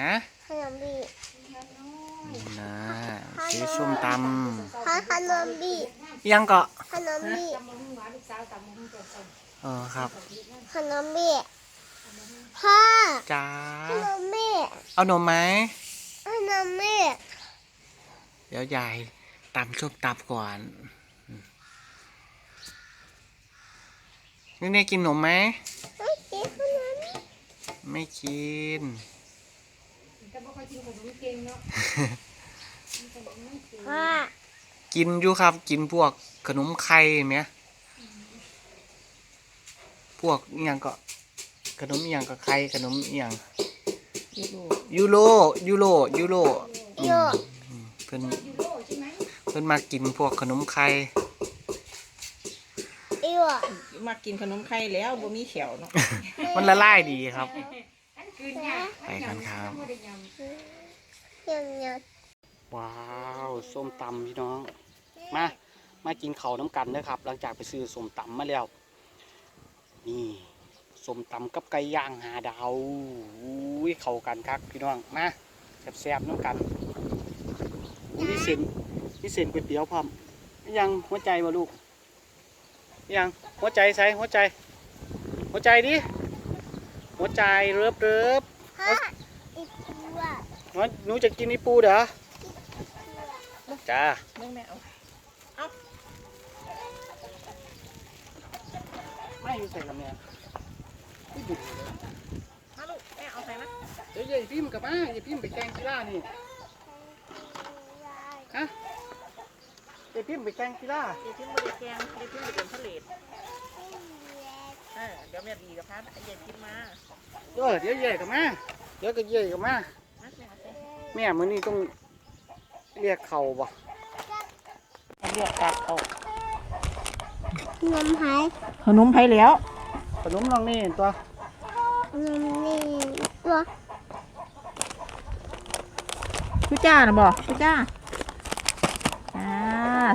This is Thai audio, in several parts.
ฮะขนมบีนี่นะซื้อส้มตพ่อขนมบีำยังเกาะขนมบีเออครับ ขนมบีพ่อจ้าขนมบีเอานมไหมขนมบีเดี๋ยวยายตำส้มตำก่อนอืมนี่เนี่ยกินนมไหมไม่กิน ขนมบีไม่กินพ่อกินอยู่ครับ กินพวกขนมไข่ไหมพวกอหย่างก็ขนมอหย่างก็ไข่ขนมอหย่างยูโรยูโรยูโรโยเพิ่นเพิ่นมากินพวกขนมไข่โยมากินขนมไข่แล้วบ่มีแขวเนาะ มันละลายดีครับ ไปกันครับยังยังว้าวส้มตำพี่น้อง มามากินเขาวน้ำกันนะครับ หลังจากไปซื้อส้มตำมาแล้ว นี่ส้มตำกับไก่ย่างหาดาวอุ้ยเข้ากันครับพี่น้องมาแซ่บๆน้ำกันอุ้ยมีเส้นมีเส้นก๋วยเตี๋ยวพร้อมยังหัวใจบ่ลูกยังหัวใจใส่หัวใจ หัวใจดิ หัวใจเริบเริบพ่ออีกตัวๆหัวหนูจะกินอีปูเด้อจ้าแม่แม่เอาไม่อยู่ใส่ละแม่ไม่บุกมาลูกแม่เอาใส่นะเดี๋ยวใหญ่พิมพ์กับมาใหญ่พิมพ์ไปแกงกีฬานี่ฮะใหญ่พิมพ์ไปแกงกีฬาเดี๋ยวทิ้งบริแกงเดี๋ยวทิ้งบริเป็นทะเลด เออเดี๋ยวแม่บีกับพัดเย็นกินมาเออเดี๋ยวใหญ่กับมาเดี๋ยวก็ใหญ่กับมามาแม่เอาใส่แม่มื้อนี้ต้องเรียกเขาบ่เลือกตัดออกขนมหายขนมไผ่แล้วขนมน้องนี่ตัวขนมนี่ตัวพี่จ้านะบอกพี่จ้าจ้า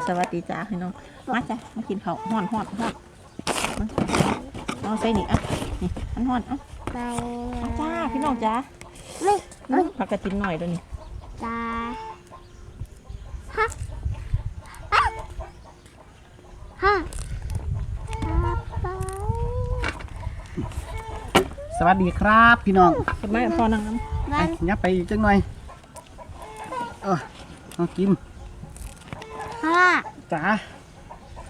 สวัสดีจ้าพี่น้องมาจ้ะมากินข้าวฮ้อนฮ้อนฮ้อนมา เอาใส่นี่อะนี่มันฮ้อนเอะไปมาจ้าพี่น้องจ้าไม่อื้อผักกระถินหน่อยเด้วยวนี่ตาฮะฮะฮะไปสวัสดีครับพี่น้องเห็นไหมพอนังน้มัไอ้นยับไปอีกจังหน่อยเออเอากินพ่อจ้า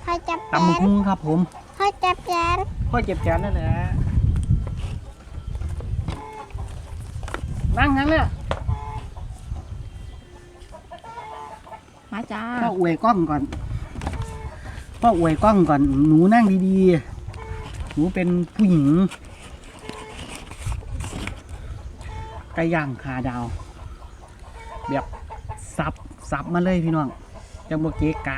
พ่อจับแขตำบักนหุ่งครับผม พ่อจับแขน พ่อเจ็บแขนนั่นแหละนั่งงั้นเลยำมาจ้าพ่ออวยกล้องก่อนพ่ออวยกล้องก่อน หนูนั่งดีๆ หนูเป็นผู้หญิงไก่ย่างคาดาว แบบซับซับมาเลยพี่น้องจังโบเกะกะ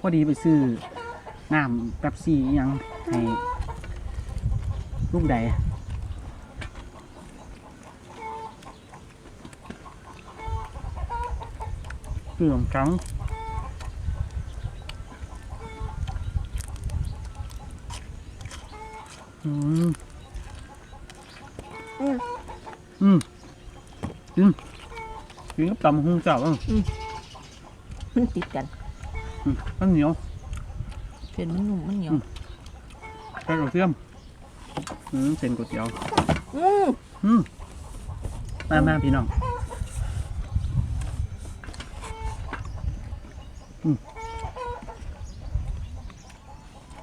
พอดีไปซื้อ น้ำแป๊บซี่อิหยังให้ลูกใดเปลืองจังอืมอืมอืมกินกินกับตำหงเจ้าอะมันติดกันอืมมันเหนียว เส้นมันนุ่มมันเหนียวใส่กระเทียมอืมเส้นก๋วยเตี๋ยวอืมอืมมามาพี่น้องอืม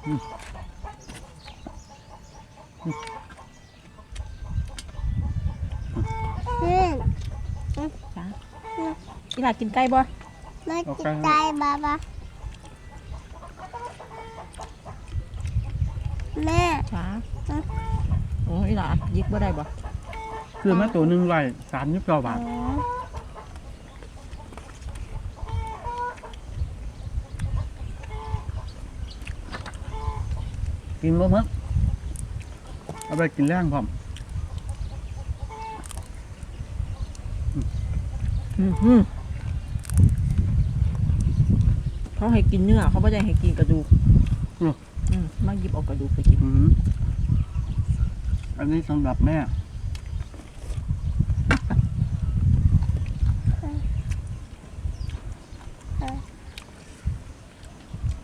อืมอืมจ้าอีหลากินไก่บ่ไม่จิตใจบ้าบ้ แม่จ้าโอ้อีหลายิกบ่ได้บ่คือมาตัวหนึ่งร้อยสามสิบเก้าบาทกินบ่มั้งเอาไปกินแรงพร้อมอืมอืมเขาให้กินเนื้อเขาไม่ได้ให้กินกระดูก มาหยิบออกกระดูกไปกินอันนี้สำหรับแม่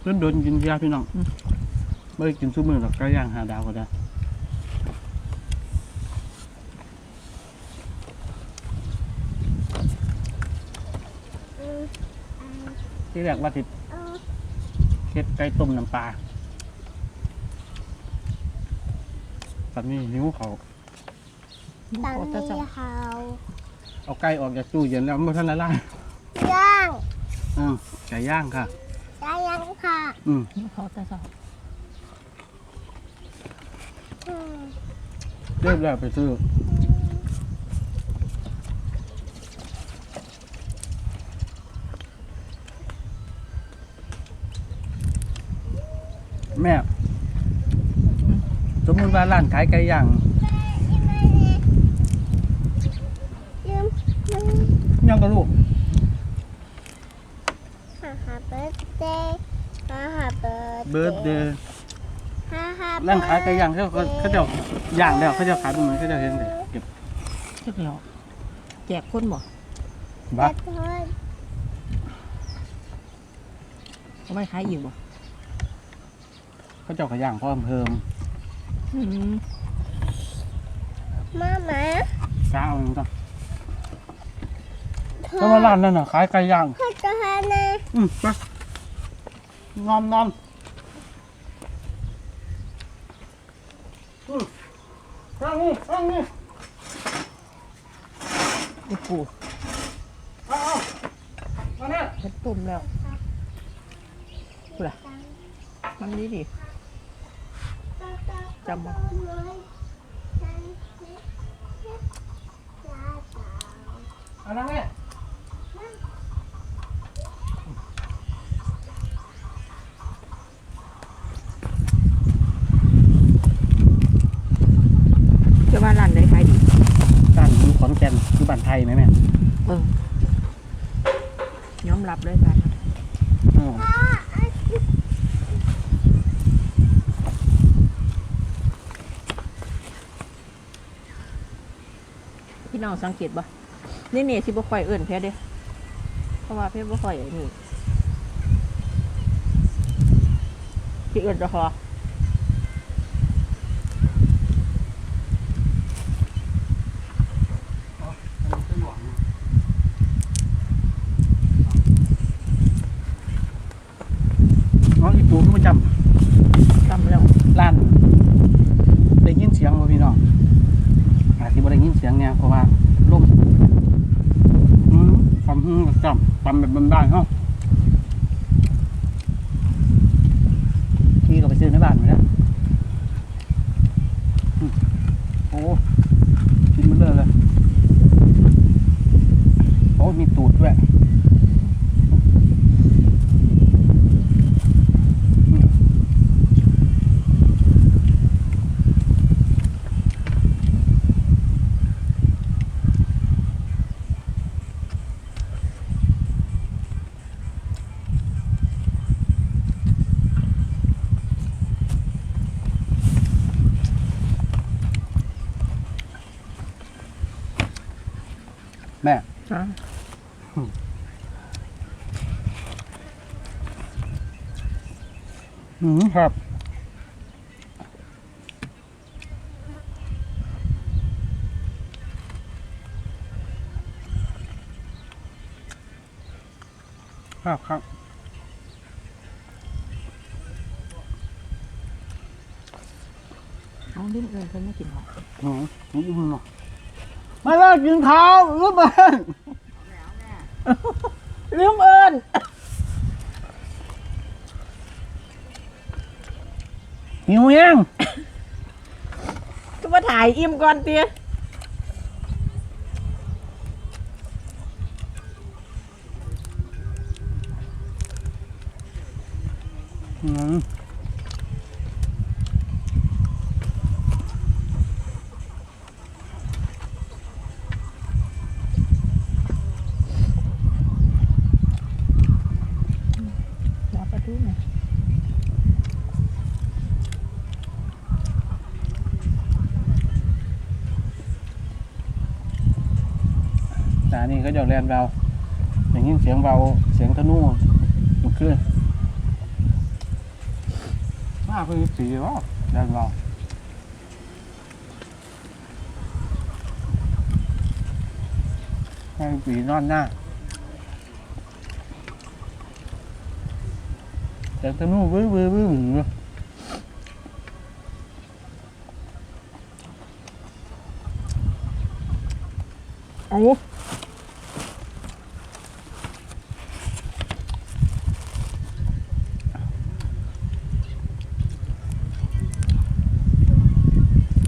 เพื่อนโดนกินยาพี่น้องไม่กินซุ้มือหรอกก็ย่างหาดาวก็ได้ ที่แรกว่าติดเค็ดไก่ต้มน้ำปลา ตอนนี้หิวเขาวตอนโอ้แต่นี้จะเขาเอาไก่ออกจากตู้เย็นแล้วมันบ่ทันละลายย่างอืมไก่ย่างค่ะได้ยังค่ะ อืมเขาแต่จะอืมเรียบแล้วไปซื้อแม่ส มมติว่าร้านขายไก่ย่างยืมมันยังก็ลูกฮ่าฮ่าเบิร์ดเดย์ฮ่าฮ่าเบิร์ดเบิร์ดเดย์ฮ่าฮ่าร้านขายไก่ย่างเขาเขาเขาเจะย่างแล้วเขาจะขายตรงไหนเขาจะเห็นเลยเก็บเช็คแล้วแจกคนบ่บับักตรเขาไม่ขายอีกบ่เขาเจะขายย่างพร้อมเพิ่มอื มมาหมาก้าวนึงต้องแล้วมาร้านนั่นน่ะขายไก่ย่างพ่อจะหานะอืมไปนอนนอนอืมนั่งนี่นั่งนี่ไอ้ปูเอาเอามาเนี่ยเฮ็ดตุ่มแล้วกูล่ะมันดีดิ จำบ่เอานั่งนี่ะว่าร้านใดขายดี ร้านอยู่ขอนแก่นอยู่บ้านไทยไหมแม่ เออยอมรับเลยกัน อืม พี่น้องสังเกตบ่นี่นี่สิบ่ค่อยเอิ้นแพ้เด้เพราะว่าเพชรบ่ค่อยไอ้นี่สิเอิ้นจะพออ๋ออีปูขึ้นมาจจำแล้วำร้านได้ยินเสียงบ่พี่น้องอาจจะบ่ ได้ยินเสียงเนี่ยเพราะว่าลมอืมทำฮึ่งจำทำแบบบ้านๆเฮาพี่ก็ไปซื้อในบ้านมาแล้วอืมโอ้กินมันเลื่อยเลยโอ้มีตูดด้วย แม่อ่าอืมครับ ครับครับเอาลิ้นเอิ้นเพิ่นไม่กินหรอก อืมอืมเนาะ มาแล้วกินข้าวหรือเปล่าลืมเอิ้นหิวยังก็มาถ่ายอิ่มก่อนเตี้ยอืม รอประตูหน่อย แต่อันนี่ก็จะแลนเบาอย่างนี้เสียงเบาเสียงธนูมันคือมาเพิ่งสีวะเดินเราให้ปีนอนหน้าแต่ตะนู่บื้อบื้อบื้อหมือ โอ้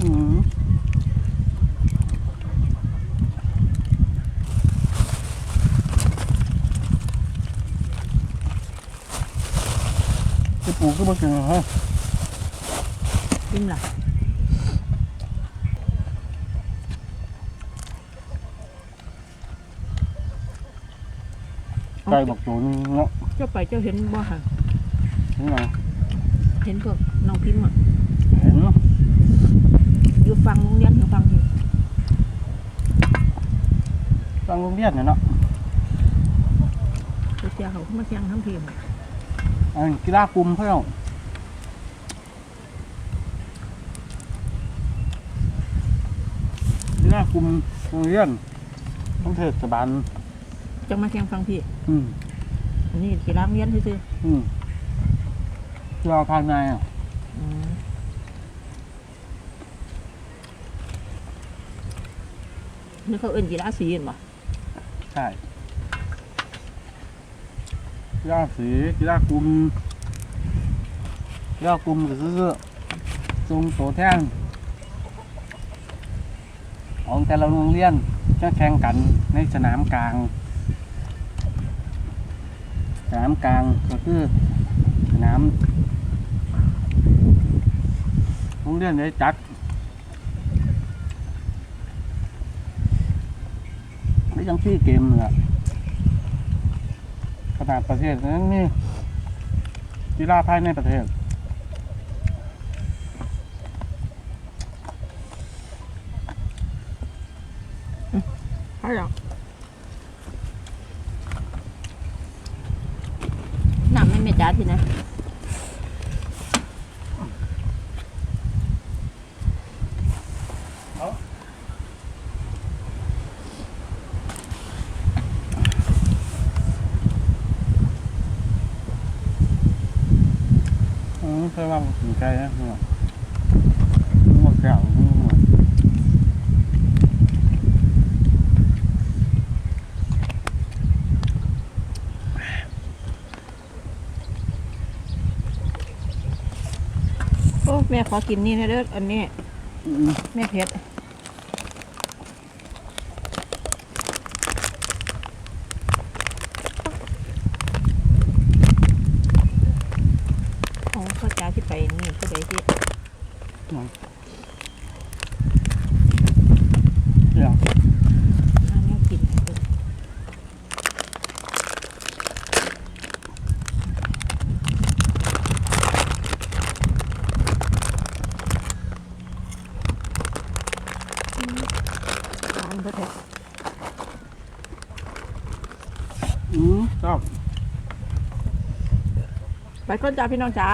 อืมไอ้ปูก็มากินเหรอฮะกินล่ะ ไก่บักโจนเนาะเจ้าไปเจ้าเห็นบ่ค่ะ นี่ไงเห็นพวกน้องพิมพ์อะเห็นอยู่ฟังโรงเรียนอยู่ฟังที่ตั้งโรงเรียนเนี่ยเนาะไปเจ้าเขาเข้ามาแข่งทั้งทีมอะอันกีฬากลุ่มเพื่อนกีฬากลุ่มโรงเรียนต้องเทศบาล จังมาแข่งฟังพี่ อืมอันนี้กีฬาโรงเรียนซื่ออืมกีฬาภายในอะๆอืมนี่เขาเอิ้นกีฬาสีเห็นบ่ใช่กีฬาสีกีฬากลุ่มกีฬากลุ่มก็คือทรงโตแท่งของแต่ละโรงเรียนจะแข่งกันในสนามกลาง สนามกลางก็คือสนามโรงเรียนได้จัดไม่ยังที่เกมเลยอะขนาดประเทศนั้นนี่กีฬาภายในประเทศใช่หรอน้ำไม่เม็ด จ้าพี่นะ อืมเคยว่าถึงใจนะหัวหัวแก้วหัว โอ้ แม่ขอกินนี่นะเด้ออันนี้อืมแม่เพชรโอ้พ่อจ๋าที่ไปนี่ก็ได้ที่ เดี๋ยว อันนี้กินให้เบิ่งอืมหวานเบิดเลย อืมชอบ ไปก่อนจ้าพี่น้องจ๋า